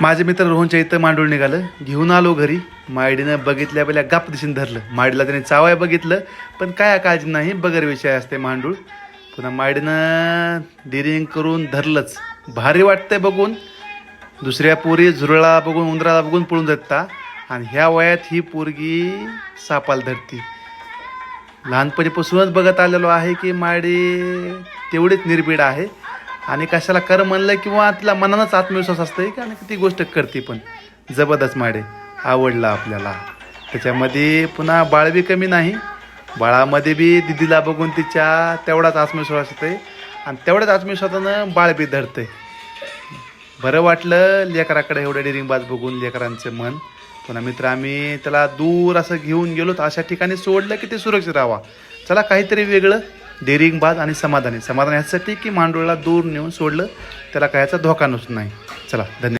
माझे मित्र रोहनच्या इथं मांडूळ निघालं. घेऊन आलो घरी. मायडीनं बघितल्या पहिल्या गप दिशेने धरलं. मायडीला त्याने चावाय बघितलं पण काय काळजी नाही बगर विषय असते मांडूळ. पुन्हा मायडीनं डिरिंग करून धरलंच. भारी वाटतंय बघून. दुसऱ्या पोरी झुरळाला बघून उंदराला बघून पळून जाता. आणि ह्या वयात ही पोरगी सापाल धरती. लहानपणीपासूनच बघत आलेलो आहे की माडी तेवढीच निर्भीड आहे. आणि कशाला कर म्हणलं किंवा तिला मनानंच आत्मविश्वास असतंय की आणि ती गोष्ट करते पण. जबरदस्त माडे. आवडला आपल्याला. त्याच्यामध्ये पुन्हा बाळ बी कमी नाही. बाळामध्ये बी दिदीला बघून तिच्या तेवढाच आत्मविश्वास येते आणि तेवढ्याच आत्मविश्वासानं बाळ बी धरतंय. बरं वाटलं लेकराकडे एवढं डेरिंगबाज बघून लेकरांचं मन. पुन्हा मित्र आम्ही त्याला दूर असं घेऊन गेलो तर अशा ठिकाणी सोडलं की ते सुरक्षित राहावा. चला काहीतरी वेगळं. डेरिंगबाज आणि समाधानी. समाधान यासाठी की मांडोळला दूर नेऊन सोडलं त्याला कायचा धोका नसतो. नाही. चला धन्यवाद.